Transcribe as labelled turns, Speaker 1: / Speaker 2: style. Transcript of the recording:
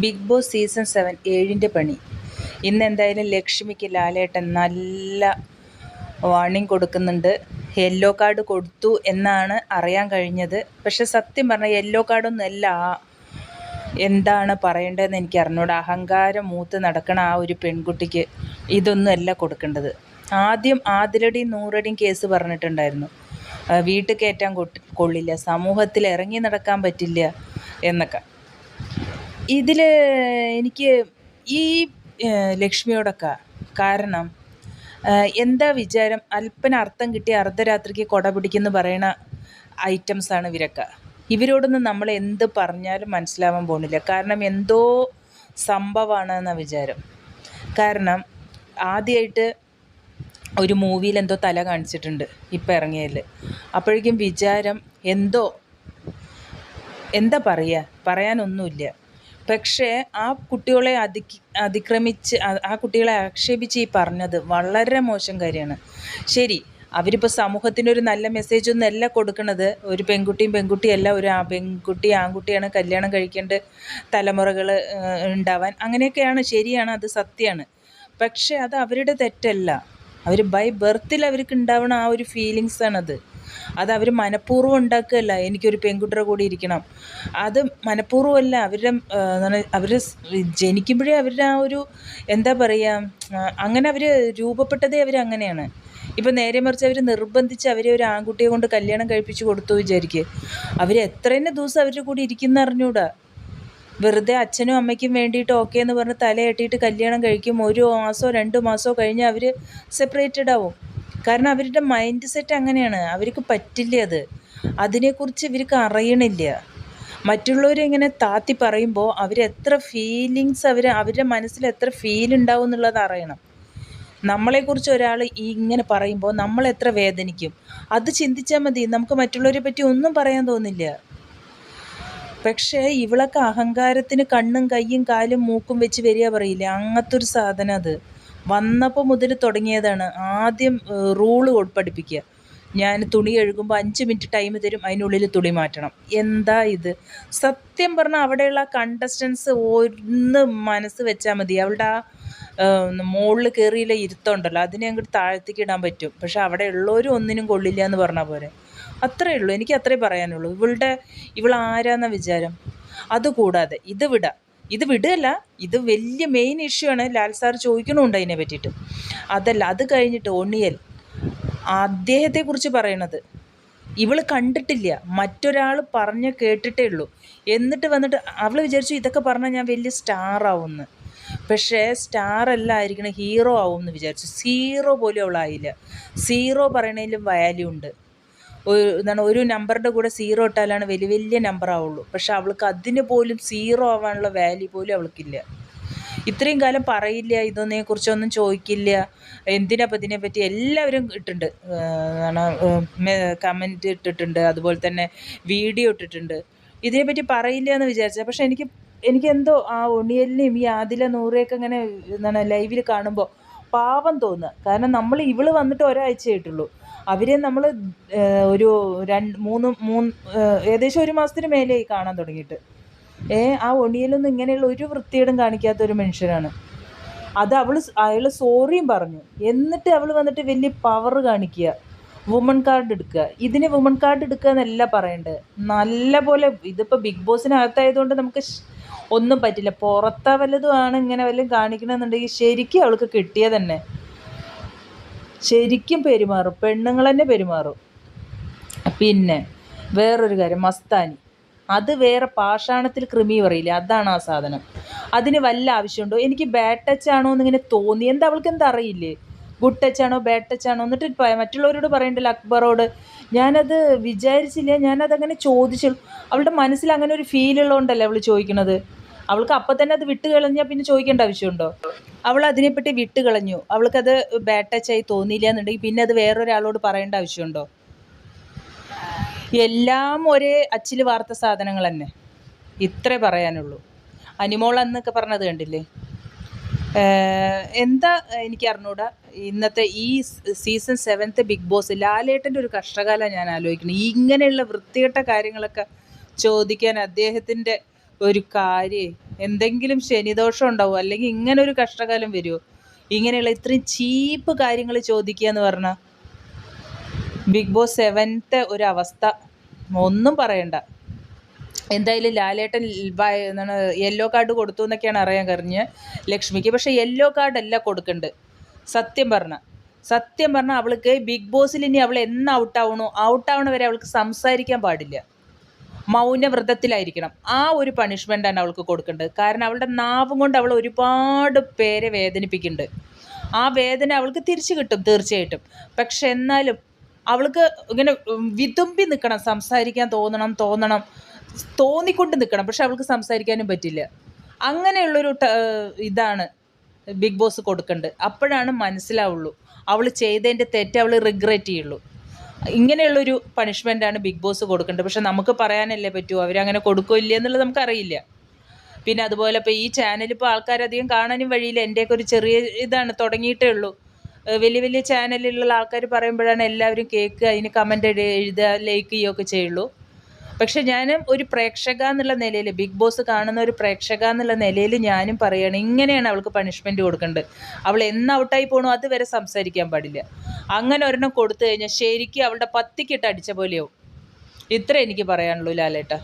Speaker 1: Big boss season seven ഏഴിന്റെ പണി. ഇന്ന് എന്തായാലും ലക്ഷ്മിക്ക് ലാലേട്ടൻ നല്ല വാർണിംഗ് കൊടുക്കുന്നുണ്ട്. യെല്ലോ കാർഡ് കൊടുത്തു എന്നാണ് അറിയാൻ കഴിഞ്ഞത്. പക്ഷെ സത്യം പറഞ്ഞാൽ യെല്ലോ കാർഡൊന്നുമല്ല എന്താണ് പറയേണ്ടതെന്ന് എനിക്ക് അറിഞ്ഞൂട. അഹങ്കാരം മൂത്ത് നടക്കണ ആ ഒരു പെൺകുട്ടിക്ക് ഇതൊന്നുമല്ല കൊടുക്കേണ്ടത്. ആദ്യം ആതിരടിയും നൂറടിയും കേസ് പറഞ്ഞിട്ടുണ്ടായിരുന്നു. വീട്ടിൽ കയറ്റാൻ കൊള്ളില്ല. സമൂഹത്തിൽ ഇറങ്ങി നടക്കാൻ പറ്റില്ല എന്നൊക്കെ. ഇതിൽ എനിക്ക് ഈ ലക്ഷ്മിയോടൊക്കെ കാരണം എന്താ വിചാരം? അല്പന അർത്ഥം കിട്ടിയ അർദ്ധരാത്രിക്ക് കൊട പിടിക്കുന്നു പറയണ ഐറ്റംസാണ് ഇവരൊക്കെ. ഇവരോടൊന്നും നമ്മൾ എന്ത് പറഞ്ഞാലും മനസ്സിലാവാൻ പോണില്ല കാരണം എന്തോ സംഭവമാണ് എന്ന വിചാരം. കാരണം ആദ്യമായിട്ട് ഒരു മൂവിയിൽ എന്തോ തല കാണിച്ചിട്ടുണ്ട് ഇപ്പം ഇറങ്ങിയതിൽ അപ്പോഴേക്കും വിചാരം എന്തോ എന്താ പറയുക പറയാനൊന്നുമില്ല. പക്ഷേ ആ കുട്ടികളെ അതിക്ക് അതിക്രമിച്ച് ആ- കുട്ടികളെ ആക്ഷേപിച്ച് ഈ പറഞ്ഞത് വളരെ മോശം കാര്യമാണ്. ശരി അവരിപ്പോൾ സമൂഹത്തിന് ഒരു നല്ല മെസ്സേജ് ഒന്നും അല്ല കൊടുക്കുന്നത് ഒരു പെൺകുട്ടിയും പെൺകുട്ടിയല്ല ഒരു ആ പെൺകുട്ടി ആൺകുട്ടിയാണ് കല്യാണം കഴിക്കേണ്ട തലമുറകൾ ഉണ്ടാവാൻ. അങ്ങനെയൊക്കെയാണ് ശരിയാണ് അത് സത്യമാണ്. പക്ഷേ അത് അവരുടെ തെറ്റല്ല. അവർ ബൈ ബർത്തിൽ അവർക്ക് ഉണ്ടാവുന്ന ആ ഒരു ഫീലിങ്സാണത് അത് അവർ മനഃപൂർവം ഉണ്ടാക്കുകയല്ല. എനിക്കൊരു പെൺകുട്ടിയുടെ കൂടി ഇരിക്കണം. അത് മനഃപൂർവമല്ല. അവരുടെ അവർ ജനിക്കുമ്പോഴേ അവരുടെ ആ ഒരു എന്താ പറയുക അങ്ങനെ അവർ രൂപപ്പെട്ടതേ അങ്ങനെയാണ്. ഇപ്പം നേരെ മറിച്ച് അവർ നിർബന്ധിച്ച് അവരെ ഒരു ആൺകുട്ടിയെ കൊണ്ട് കല്യാണം കഴിപ്പിച്ച് കൊടുത്തു വിചാരിക്കുക അവർ എത്ര തന്നെ ദിവസം അവരുടെ കൂടി ഇരിക്കുന്ന അറിഞ്ഞൂടാ. വെറുതെ അച്ഛനും അമ്മയ്ക്കും വേണ്ടിയിട്ട് ഓക്കെ എന്ന് പറഞ്ഞ് തലയെട്ടിയിട്ട് കല്യാണം കഴിക്കും. ഒരു മാസമോ രണ്ട് മാസമോ കഴിഞ്ഞ് അവർ സെപ്പറേറ്റഡ് ആവും. കാരണം അവരുടെ മൈൻഡ് സെറ്റ് അങ്ങനെയാണ്. അവർക്ക് പറ്റില്ല അത്. അതിനെക്കുറിച്ച് ഇവർക്ക് അറിയണില്ല. മറ്റുള്ളവരിങ്ങനെ താത്തി പറയുമ്പോൾ അവർ എത്ര ഫീലിങ്സ് അവർ അവരുടെ മനസ്സിൽ എത്ര ഫീൽ ഉണ്ടാവും എന്നുള്ളത് അറിയണം. നമ്മളെക്കുറിച്ച് ഒരാൾ ഇങ്ങനെ പറയുമ്പോൾ നമ്മൾ എത്ര വേദനിക്കും. അത് ചിന്തിച്ചാൽ മതി. നമുക്ക് മറ്റുള്ളവരെ പറ്റി ഒന്നും പറയാൻ തോന്നില്ല. പക്ഷേ ഇവളൊക്കെ അഹങ്കാരത്തിന് കണ്ണും കയ്യും കാലും മൂക്കും വെച്ച് വരിക പറയില്ലേ? അങ്ങനത്തെ ഒരു സാധനം അത്. വന്നപ്പോൾ മുതൽ തുടങ്ങിയതാണ്. ആദ്യം റൂൾ പഠിപ്പിക്കുക. ഞാൻ തുണി കഴുകുമ്പോൾ അഞ്ച് മിനിറ്റ് ടൈം തരും അതിനുള്ളിൽ തുണി മാറ്റണം. എന്താ ഇത്? സത്യം പറഞ്ഞാൽ അവിടെയുള്ള കണ്ടസ്റ്റൻസ് ഒന്ന് മനസ്സ് വെച്ചാൽ മതി. അവളുടെ ആ മുകളിൽ കയറിയില്ല ഇരുത്തമുണ്ടല്ലോ അതിനെ അങ്ങോട്ട് താഴ്ത്തിക്ക് ഇടാൻ പറ്റും. പക്ഷെ അവിടെ ഉള്ളവരും ഒന്നിനും കൊള്ളില്ല എന്ന് പറഞ്ഞാൽ പോരെ. അത്രേ ഉള്ളൂ. എനിക്ക് അത്രേ പറയാനുള്ളൂ. ഇവളുടെ ഇവൾ ആരാന്ന വിചാരം? അതുകൂടാതെ ഇത് വിടാം. ഇത് വിടുകയല്ല ഇത് വലിയ മെയിൻ ഇഷ്യൂ ആണ്. ലാൽ സാർ ചോദിക്കണമുണ്ട് അതിനെ പറ്റിയിട്ട്. അതല്ല അത് കഴിഞ്ഞിട്ട് ഒണിയൽ അദ്ദേഹത്തെക്കുറിച്ച് പറയണത്. ഇവൾ കണ്ടിട്ടില്ല. മറ്റൊരാൾ പറഞ്ഞ് കേട്ടിട്ടേ ഉള്ളൂ. എന്നിട്ട് വന്നിട്ട് അവൾ വിചാരിച്ചു ഇതൊക്കെ പറഞ്ഞാൽ ഞാൻ വലിയ സ്റ്റാർ ആവുമെന്ന് പക്ഷേ സ്റ്റാർ അല്ല ആയിരിക്കണം ഹീറോ ആവും എന്ന് വിചാരിച്ചു. സീറോ പോലും അവളായില്ല. സീറോ പറയണതിലും വാല്യൂ ഉണ്ട്. ഒരു എന്താണ് ഒരു നമ്പറിന്റെ കൂടെ സീറോ ഇട്ടാലാണ് വലിയ വലിയ നമ്പർ ആവുള്ളൂ. പക്ഷെ അവൾക്ക് അതിന് പോലും സീറോ ആവാനുള്ള വാല്യൂ പോലും അവൾക്കില്ല. ഇത്രയും കാലം പറയില്ല ഇതൊന്നിനെ കുറിച്ചൊന്നും ചോദിക്കില്ല. എന്തിനാ അപ്പം ഇതിനെപ്പറ്റി എല്ലാവരും ഇട്ടിട്ടുണ്ട്. കമന്റ് ഇട്ടിട്ടുണ്ട്. അതുപോലെ തന്നെ വീഡിയോ ഇട്ടിട്ടുണ്ട്. ഇതിനെപ്പറ്റി പറയില്ല എന്ന് വിചാരിച്ചത് പക്ഷെ എനിക്ക് എനിക്ക് എന്തോ ആ ഒണിയലിനെയും ഈ ആദില നൂറയൊക്കെ ഇങ്ങനെ എന്താണ് ലൈവിൽ കാണുമ്പോൾ പാവം തോന്നുക. കാരണം നമ്മൾ ഇവൾ വന്നിട്ട് ഒരാഴ്ചയായിട്ടുള്ളൂ. അവരെ നമ്മൾ ഒരു രണ്ട് മൂന്ന് മൂന്ന് ഏകദേശം ഒരു മാസത്തിന് മേലെയായി കാണാൻ തുടങ്ങിയിട്ട്. ഏ ആ ഒണിയലൊന്നും ഇങ്ങനെയുള്ള ഒരു വൃത്തികേടും കാണിക്കാത്ത ഒരു മനുഷ്യനാണ്. അത് അവൾ അയാൾ സോറിയും പറഞ്ഞു. എന്നിട്ട് അവൾ വന്നിട്ട് വലിയ പവർ കാണിക്കുക. വുമൺ കാർഡ് എടുക്കുക. ഇതിന് വുമൺ കാർഡ് എടുക്കുക എന്നല്ല പറയേണ്ടത് നല്ല പോലെ ഇതിപ്പോൾ ബിഗ് ബോസിനകത്തായതുകൊണ്ട് നമുക്ക് ഒന്നും പറ്റില്ല. പുറത്താ വല്ലതും ആണ് ഇങ്ങനെ വല്ലതും കാണിക്കണമെന്നുണ്ടെങ്കിൽ ശരിക്കും അവൾക്ക് കിട്ടിയ തന്നെ ശരിക്കും പെരുമാറും. പെണ്ണുങ്ങൾ തന്നെ പെരുമാറും. പിന്നെ വേറൊരു കാര്യം മസ്താനി. അത് വേറെ പാഷാണത്തിൽ കൃമി പറയില്ല അതാണ് ആ സാധനം. അതിന് വല്ല ആവശ്യമുണ്ടോ? എനിക്ക് ബാഡ് ടച്ച് ആണോ എന്നിങ്ങനെ തോന്നി. എന്താ അവൾക്ക് എന്താ അറിയില്ലേ? ഗുഡ് ടച്ച് ആണോ ബാഡ് ടച്ച് ആണോ? എന്നിട്ട് മറ്റുള്ളവരോട് പറയണ്ടല്ലോ അക്ബറോട്. ഞാനത് വിചാരിച്ചില്ല ഞാനതങ്ങനെ ചോദിച്ചു അവളുടെ മനസ്സിൽ അങ്ങനെ ഒരു ഫീൽ ഉള്ളതുകൊണ്ടല്ലേ അവൾ ചോദിക്കണത്? അവൾക്ക് അപ്പം തന്നെ അത് വിട്ട് കളഞ്ഞാൽ പിന്നെ ചോദിക്കേണ്ട ആവശ്യമുണ്ടോ? അവൾ അതിനെപ്പറ്റി വിട്ടുകളഞ്ഞു. അവൾക്കത് ബാഡ് ടച്ച് ആയി തോന്നിയില്ല എന്നുണ്ടെങ്കിൽ പിന്നെ അത് വേറൊരാളോട് പറയേണ്ട ആവശ്യമുണ്ടോ? എല്ലാം ഒരേ അച്ചിൽ വാർത്ത സാധനങ്ങൾ തന്നെ. ഇത്രേ പറയാനുള്ളൂ. അനിമോൾ എന്നൊക്കെ പറഞ്ഞത് കണ്ടില്ലേ? എന്താ എനിക്ക് അറിഞ്ഞൂടാ? ഇന്നത്തെ ഈ സീസൺ സെവൻത്ത് ബിഗ് ബോസ് ലാലേട്ടന്റെ ഒരു കഷ്ടകാലം ഞാൻ ആലോചിക്കുന്നത് ഇങ്ങനെയുള്ള വൃത്തികെട്ട കാര്യങ്ങളൊക്കെ ചോദിക്കാൻ അദ്ദേഹത്തിന്റെ ഒരു കാര്യം എന്തെങ്കിലും ശനിദോഷം ഉണ്ടാവും? അല്ലെങ്കിൽ ഇങ്ങനെ ഒരു കഷ്ടകാലം വരുമോ ഇങ്ങനെയുള്ള ഇത്രയും ചീപ്പ് കാര്യങ്ങൾ ചോദിക്കുക എന്ന് പറഞ്ഞാൽ ബിഗ് ബോസ് സെവൻത്തെ ഒരു അവസ്ഥ. ഒന്നും പറയണ്ട. എന്തായാലും ലാലേട്ടൻ എന്താണ് യെല്ലോ കാർഡ് കൊടുത്തു എന്നൊക്കെയാണ് അറിയാൻ കഴിഞ്ഞ് ലക്ഷ്മിക്ക്. പക്ഷേ യെല്ലോ കാർഡല്ല കൊടുക്കണ്ട്. സത്യം പറഞ്ഞ. സത്യം പറഞ്ഞാൽ അവൾക്ക് ബിഗ് ബോസിൽ ഇനി അവൾ എന്ന് ഔട്ടാവണോ ഔട്ടാവണ വരെ അവൾക്ക് സംസാരിക്കാൻ പാടില്ല. മൗനവ്രതത്തിലായിരിക്കണം. ആ ഒരു പണിഷ്മെന്റാണ് അവൾക്ക് കൊടുക്കേണ്ടത്. കാരണം അവളുടെ നാവും കൊണ്ട് അവൾ ഒരുപാട് പേരെ വേദനിപ്പിക്കുന്നുണ്ട്. ആ വേദന അവൾക്ക് തിരിച്ചു കിട്ടും തീർച്ചയായിട്ടും. പക്ഷെ എന്നാലും അവൾക്ക് ഇങ്ങനെ വിതുമ്പി നിൽക്കണം സംസാരിക്കാൻ തോന്നണം തോന്നണം തോന്നിക്കൊണ്ട് നിൽക്കണം പക്ഷെ അവൾക്ക് സംസാരിക്കാനും പറ്റില്ല. അങ്ങനെയുള്ളൊരു ഇതാണ് ബിഗ് ബോസ് കൊടുക്കേണ്ടത്. അപ്പോഴാണ് മനസ്സിലാവുള്ളൂ. അവൾ ചെയ്തതിന്റെ തെറ്റ് അവൾ റിഗ്രറ്റ് ചെയ്യുള്ളൂ. ഇങ്ങനെയുള്ളൊരു പണിഷ്മെന്റാണ് ബിഗ് ബോസ് കൊടുക്കേണ്ടത്. പക്ഷെ നമുക്ക് പറയാനല്ലേ പറ്റൂ അവരങ്ങനെ കൊടുക്കോ ഇല്ല എന്നുള്ളത് നമുക്കറിയില്ല. പിന്നെ അതുപോലെ ഇപ്പോൾ ഈ ചാനൽ ഇപ്പോൾ ആൾക്കാരധികം കാണാനും വഴിയില്ല. എന്റെയൊക്കെ ഒരു ചെറിയ ഇതാണ് തുടങ്ങിയിട്ടേ ഉള്ളൂ. വലിയ വലിയ ചാനലിലുള്ള ആൾക്കാർ പറയുമ്പോഴാണ് എല്ലാവരും കേൾക്കുക അതിന് കമന്റ് എഴുതുക ലൈക്ക് ചെയ്യുകയൊക്കെ ചെയ്യുള്ളൂ. പക്ഷെ ഞാനും ഒരു പ്രേക്ഷക എന്നുള്ള നിലയിൽ ബിഗ് ബോസ് കാണുന്ന ഒരു പ്രേക്ഷക എന്നുള്ള നിലയിൽ ഞാനും പറയുകയാണ് ഇങ്ങനെയാണ് അവൾക്ക് പണിഷ്മെന്റ് കൊടുക്കേണ്ടത്. അവൾ എന്ന് ഔട്ടായി പോകണോ അതുവരെ സംസാരിക്കാൻ പാടില്ല. അങ്ങനെ ഒരെണ്ണം കൊടുത്തു കഴിഞ്ഞാൽ ശരിക്കും അവളുടെ പത്തിക്കിട്ട് അടിച്ച പോലെയാവും. ഇത്ര എനിക്ക് പറയാനുള്ളൂ ലാലേട്ടാ.